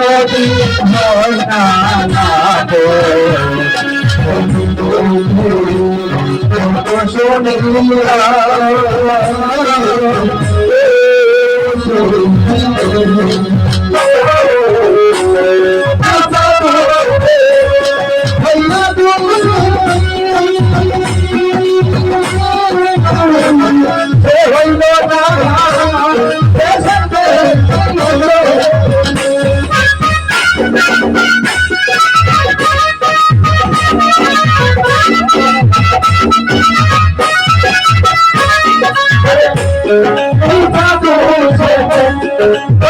যদি Oh, Thank you.